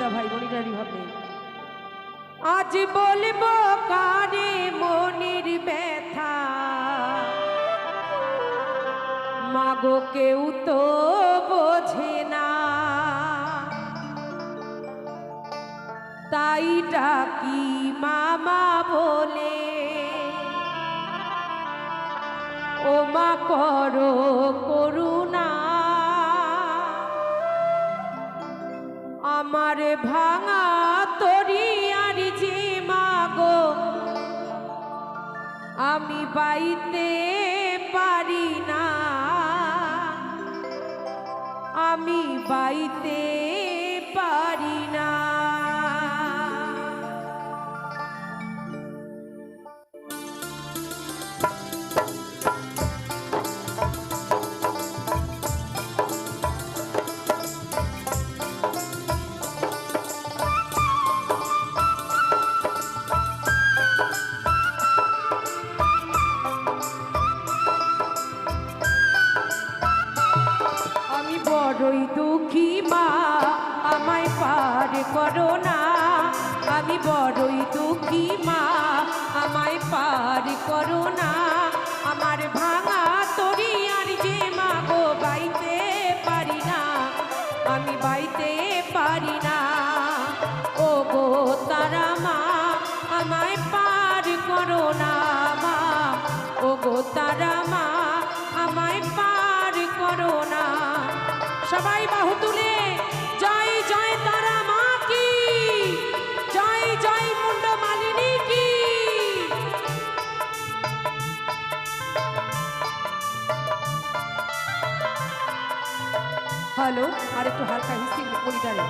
দা ভাই মনিটা রিভাব আজ বলব কারে মনির ব্যথা। মাগো কেউ তো বোঝে না। তাই ডাকি মামা বলে ও মা করো করুণা আমার ভাঙা তরি আর যে মাগো আমি বাইতে পারি না। আমি বাইতে করো না। আমি বড়ই দুঃখী মা। আমায় পার করো না। আমার ভাঙা তরি আর যে মা গো বাইতে পারি না। আমি বাইতে পারি না। ও গো তারা মা, আমায় পার করো না মা। ও গো তারা মা, আমায় পার করো না। সবাই বাহু তুলে, জয় জয় হ্যালো আর একটু হালকা হিস্ট্রি মনিটারে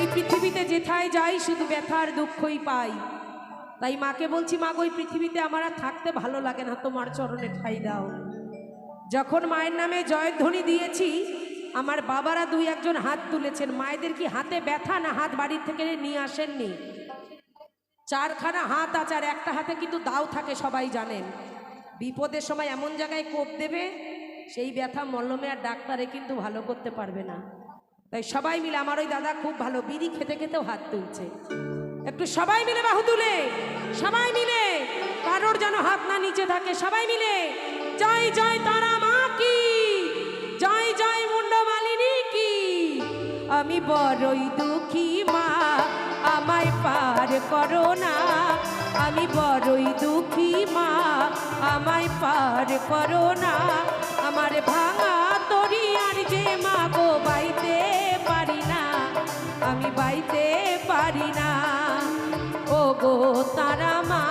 এই পৃথিবীতে যেথায় যাই, শুধু ব্যথার দুঃখই পাই। তাই মাকে বলছি, মা ওই পৃথিবীতে আমার আর থাকতে ভালো লাগে না, তোমার চরণে ঠাই দাও। যখন মায়ের নামে জয়ধ্বনি দিয়েছি, আমার বাবারা দুই একজন হাত তুলেছেন। মায়েদের কি হাতে ব্যথা না হাত বাড়ির থেকে নিয়ে আসেননি? চারখানা হাত আচার একটা হাতে কিন্তু দাও থাকে, সবাই জানেন। বিপদের সময় এমন জায়গায় কোপ দেবে, সেই ব্যথা মল্লমে আর ডাক্তারে কিন্তু ভালো করতে পারবে না। তাই সবাই মিলে আমার ওই দাদা খুব ভালো বিড়ি খেতে খেতেও হাত তুলছে। একটু সবাই মিলে বাহু তুলে, সবাই মিলে কারোর যেন হাত না নিচে থাকে, সবাই মিলে। জয় জয় তারা মা কি? জয় জয় মুন্ড মালিনী কি? আমি বড়ই দুঃখী মা, আমায় পার করো না। আমি বড়ই দুঃখী মা, আমায় পার করো না। আমার ভাঙা তরি আর যে মা গো আমি বাইতে পারি না। ও গো তারা মা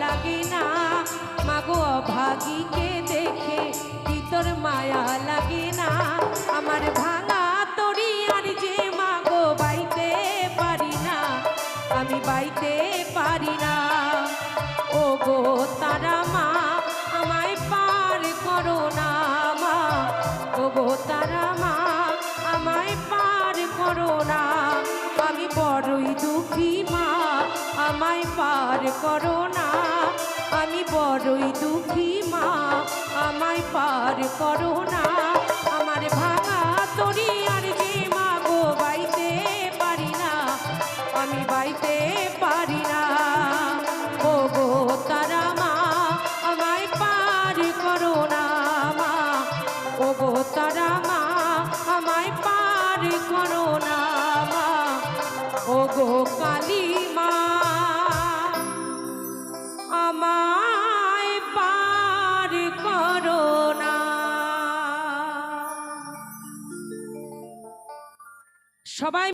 লাগে না। মাগো অভাগীকে দেখে কি তোর মায়া লাগে না। আমার ভাঙা তরি আর যে মাগো বাইতে পারি না। আমি বাইতে পারি না। ও গো তারা মা, আমায় পার করো না মা। ও গো তারা মা, আমায় পার করো না। আমি বড়ই দুঃখী মা। আমায় পার করো না। আমি বড়ই দুঃখী মা, আমায় পার করো না। আমার ভাঙা তরি আর যে মা গো বাইতে পারি না, আমি বাইতে পারি না। ও গো তারা মা, আমায় পার করো না মা। ও গো তারা মা, আমায় পার করো না মা। ও গো কালী সবাই